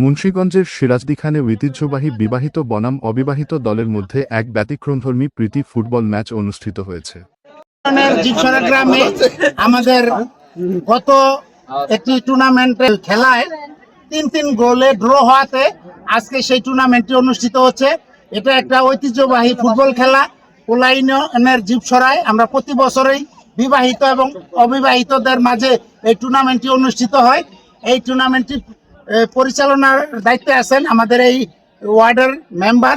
মুন্সীগঞ্জের সিরাজদিখানে ঐতিহ্যবাহী বিবাহিত বনাম অবিবাহিত দলের মধ্যে এক ব্যতিক্রমধর্মী প্রীতি ফুটবল ম্যাচ অনুষ্ঠিত হয়েছে। গ্রামে আমাদের গত একটি টুর্নামেন্টের খেলায় তিন তিন গোলে ড্র হওয়াতে আজকে সেই টুর্নামেন্টটি অনুষ্ঠিত হচ্ছে। এটা একটা ঐতিহ্যবাহী ফুটবল খেলা। পোলাইনের জীবসরায় আমরা প্রতি বছরই বিবাহিত এবং অবিবাহিতদের মাঝে এই টুর্নামেন্টটি অনুষ্ঠিত হয়। এই টুর্নামেন্টটি পরিচালনার দায়িত্বে আছেন আমাদের এই ওয়ার্ডের মেম্বার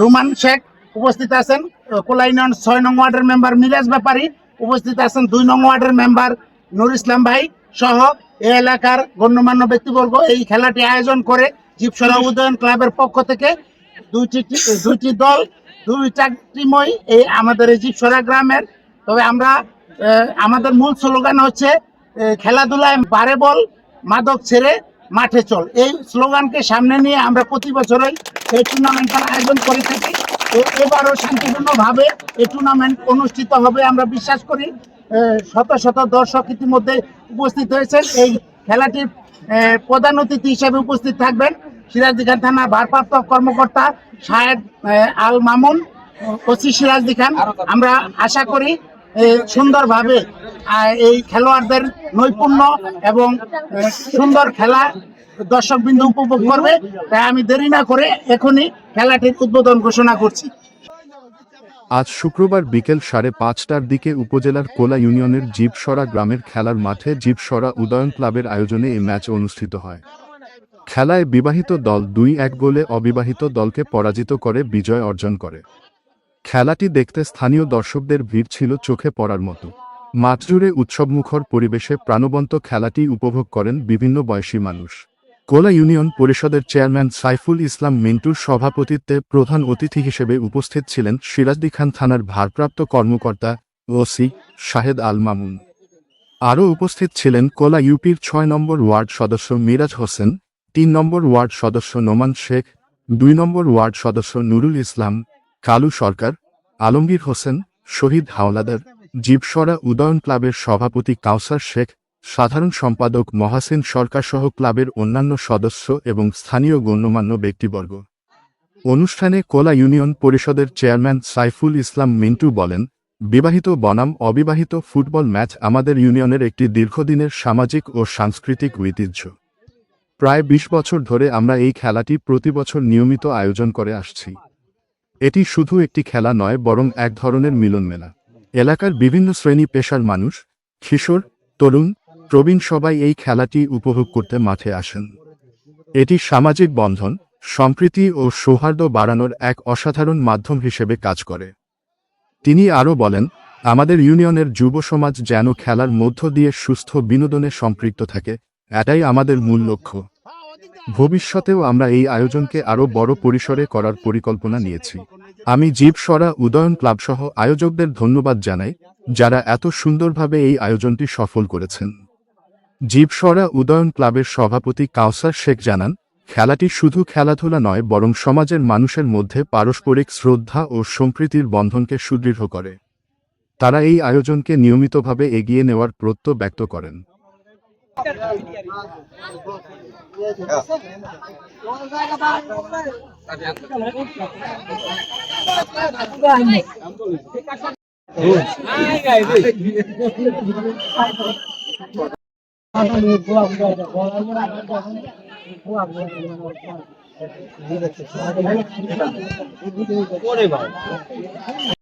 রুমান শেখ উপস্থিত আছেন কোলাইনন ছয় নং ওয়ার্ডের মেম্বার মিরাজ ব্যাপারী উপস্থিত আছেন, দুই নং ওয়ার্ডের মেম্বার নুর ইসলাম ভাই সহ এই এলাকার গণ্যমান্য ব্যক্তিবর্গ। এই খেলাটি আয়োজন করে জীবসরা উদয়ন ক্লাবের পক্ষ থেকে দুইটি দুইটি দল, দুইটা টিমই এই আমাদের এই জীবসরা গ্রামের। তবে আমরা আমাদের মূল স্লোগান হচ্ছে খেলাধুলায় বারে বল, মাদক ছেড়ে মাঠে চল। এই স্লোগানকে সামনে নিয়ে আমরা প্রতি বছরই এই টুর্নামেন্টের আয়োজন করে থাকি। তো এবারও শান্তিপূর্ণভাবে এই টুর্নামেন্ট অনুষ্ঠিত হবে। আমরা বিশ্বাস করি শত শত দর্শক ইতিমধ্যে উপস্থিত হয়েছেন। এই খেলাটির প্রধান অতিথি হিসেবে উপস্থিত থাকবেন সিরাজদি খান থানার ভারপ্রাপ্ত কর্মকর্তা আহ, আল মামুন ওসি সিরাজদি খান। আমরা আশা করি সুন্দরভাবে এই খেলোয়াড়দের নৈপুণ্য এবং সুন্দর খেলা দর্শকবৃন্দ উপভোগ করবে। তাই আমি দেরি না করে এখনই খেলাটির উদ্বোধন ঘোষণা করছি। আজ শুক্রবার বিকেল সাড়ে পাঁচটার দিকে উপজেলার কোলা ইউনিয়নের জীবসরা গ্রামের খেলার মাঠে জীবসরা উদয়ন ক্লাবের আয়োজনে এই ম্যাচ অনুষ্ঠিত হয়। খেলায় বিবাহিত দল দুই এক গোলে অবিবাহিত দলকে পরাজিত করে বিজয় অর্জন করে। খেলাটি দেখতে স্থানীয় দর্শকদের ভিড় ছিল চোখে পড়ার মতো। মাঠজুড়ে উৎসবমুখর পরিবেশে প্রাণবন্ত খেলাটি উপভোগ করেন বিভিন্ন বয়সী মানুষ। কোলা ইউনিয়ন পরিষদের চেয়ারম্যান সাইফুল ইসলাম মিন্টুর সভাপতিত্বে প্রধান অতিথি হিসেবে উপস্থিত ছিলেন সিরাজদি খান থানার ভারপ্রাপ্ত কর্মকর্তা ওসি শাহেদ আল মামুন। আরও উপস্থিত ছিলেন কোলা ইউপির ছয় নম্বর ওয়ার্ড সদস্য মিরাজ হোসেন, তিন নম্বর ওয়ার্ড সদস্য নোমান শেখ, দুই নম্বর ওয়ার্ড সদস্য নুরুল ইসলাম কালু সরকার, আলমগীর হোসেন, শহীদ হাওলাদার, জীবসরা উদয়ন ক্লাবের সভাপতি কাউসার শেখ, সাধারণ সম্পাদক মহাসেন সরকার সহ ক্লাবের অন্যান্য সদস্য এবং স্থানীয় গণ্যমান্য ব্যক্তিবর্গ। অনুষ্ঠানে কোলা ইউনিয়ন পরিষদের চেয়ারম্যান সাইফুল ইসলাম মিন্টু বলেন, বিবাহিত বনাম অবিবাহিত ফুটবল ম্যাচ আমাদের ইউনিয়নের একটি দীর্ঘদিনের সামাজিক ও সাংস্কৃতিক ঐতিহ্য। প্রায় ২০ বছর ধরে আমরা এই খেলাটি প্রতি বছর নিয়মিত আয়োজন করে আসছি। এটি শুধু একটি খেলা নয়, বরং এক ধরনের মিলন মেলা এলাকার বিভিন্ন শ্রেণি পেশার মানুষ, কিশোর, তরুণ, প্রবীণ সবাই এই খেলাটি উপভোগ করতে মাঠে আসেন। এটি সামাজিক বন্ধন, সম্প্রীতি ও সৌহার্দ্য বাড়ানোর এক অসাধারণ মাধ্যম হিসেবে কাজ করে। তিনি আরও বলেন, আমাদের ইউনিয়নের যুব সমাজ যেন খেলার মধ্য দিয়ে সুস্থ বিনোদনে সম্পৃক্ত থাকে, এটাই আমাদের মূল লক্ষ্য। ভবিষ্যতেও আমরা এই আয়োজনকে আরও বড় পরিসরে করার পরিকল্পনা নিয়েছি। আমি জীবসরা উদয়ন ক্লাবসহ আয়োজকদের ধন্যবাদ জানাই, যারা এত সুন্দরভাবে এই আয়োজনটি সফল করেছেন। জীবসরা উদয়ন ক্লাবের সভাপতি কাউসার শেখ জানান, খেলাটি শুধু খেলাধুলা নয়, বরং সমাজের মানুষের মধ্যে পারস্পরিক শ্রদ্ধা ও সম্প্রীতির বন্ধনকে সুদৃঢ় করে। তারা এই আয়োজনকে নিয়মিতভাবে এগিয়ে নেওয়ার প্রত্যয় ব্যক্ত করেন। ভিডিও বানাবি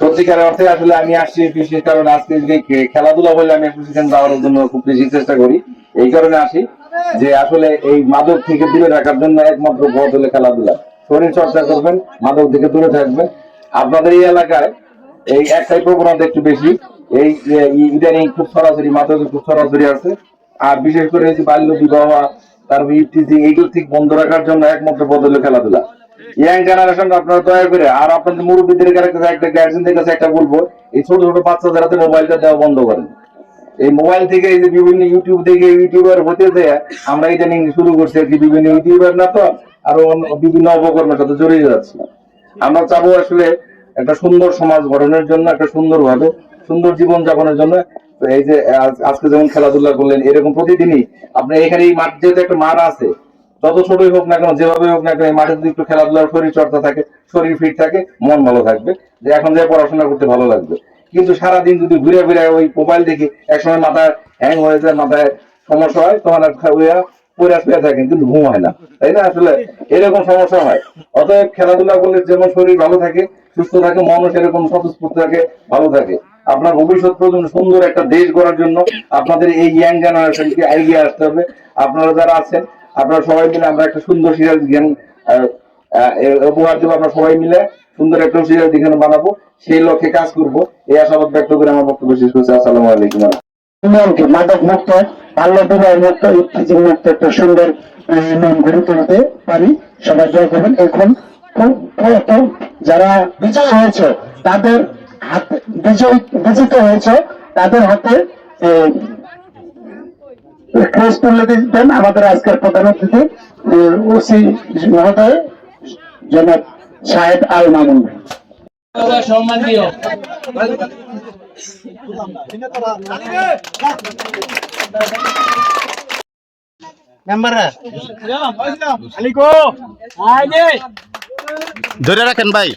সত্যিকারের অর্থে আসলে আমি আসছি বিশেষ কারণ আজকে যে খে- খেলাধুলা বলে আমি সেখানে যাওয়ার জন্য খুব বেশি চেষ্টা করি। এই কারণে আসি যে আসলে এই মাদক থেকে দূরে রাখার জন্য একমাত্র পথ হলে খেলাধুলা। শরীর চর্চা করবেন মাদক থেকে দূরে থাকবেন। আপনাদের এই এলাকায় এই একটাই প্রবণতা একটু বেশি। এই ইদানিং খুব সরাসরি মাত্রা খুব সরাসরি আছে। আর বিশেষ করে এই যে বাল্য বিবাহ তারপর ইফটিজিং এইগুলো ঠিক বন্ধ রাখার জন্য একমাত্র হলো খেলাধুলা। ইয়াং জেনারেশন আপনারা দয়া করে, আর আপনাদের মুরব্বীদের কাছে একটা গার্জেনদের কাছে একটা বলব, এই ছোট ছোট বাচ্চাদের হাতে মোবাইলটা দেওয়া বন্ধ করেন। এই মোবাইল থেকে এই যে বিভিন্ন ইউটিউব থেকে ইউটিউবার হতে দেয় আমরা ইদানিং শুরু করছি আর কি, বিভিন্ন ইউটিউবার না তো, আরও বিভিন্ন অপকর্মের সাথে জড়িয়ে যাচ্ছি। আমরা চাবো আসলে একটা সুন্দর সমাজ গঠনের জন্য, একটা সুন্দর ভাবে সুন্দর জীবন যাপনের জন্য এই যে আজকে যেমন খেলাধুলা করলেন, এরকম প্রতিদিনই। আপনার মাঠ, যেহেতু একটা মাঠ আছে, যত ছোটই হোক না কেন যেভাবে হোক না কেন মাঠে যদি একটু খেলাধুলার শরীর চর্চা থাকে, শরীর ফিট থাকে, মন ভালো থাকবে। যে এখন যে পড়াশোনা করতে ভালো লাগবে। কিন্তু সারাদিন যদি ঘুরে ফিরে ওই মোবাইল দেখি, একসময় মাথায় হ্যাং হয়ে যায়, মাথায় সমস্যা হয়, তখন আর থাকেন কিন্তু ঘুম হয় না। তাই না? আসলে এরকম সমস্যা হয়। অতএব খেলাধুলা করলে যেমন শরীর ভালো থাকে, সুস্থ থাকে, মনও সেরকম স্বতঃস্ফূর্ত থাকে, ভালো থাকে। আপনার ভবিষ্যৎ প্রজন্ম সুন্দর একটা দেশ গড়ার জন্য আপনাদের এই ইয়াং জেনারেশনকে এগিয়ে আসতে হবে। আপনারা যারা আছেন, আপনারা সবাই মিলে আমরা একটা সুন্দর সিরিয়াল জ্ঞান উপহার দেবো আমরা সবাই মিলে। সুন্দর একটা সিরিয়াল দিখানে বানাবো। সেই লক্ষ্যে কাজ করব। এই আশাবাদ ব্যক্ত করে আমার বক্তব্য শেষ করছি। আসসালামু আলাইকুম। ইউনিয়নকে মাদক মুক্ত বাল্য বিবাহ মুক্ত ইত্যাদি মুক্ত একটা সুন্দর ইউনিয়ন গড়ে তুলতে পারি। সবাই দয়া করবেন। এখন খুব যারা বিজয় হয়েছে, তাদের হাতে বিজয় বিজিত হয়েছে, তাদের হাতে ক্রেস তুলে দিতেন আমাদের আজকের প্রধান অতিথি ওসি মহোদয়, জনাব সাহেব আল মামুন। ভাই। সম্মান দিও। মেম্বাররা ধরে রাখেন ভাই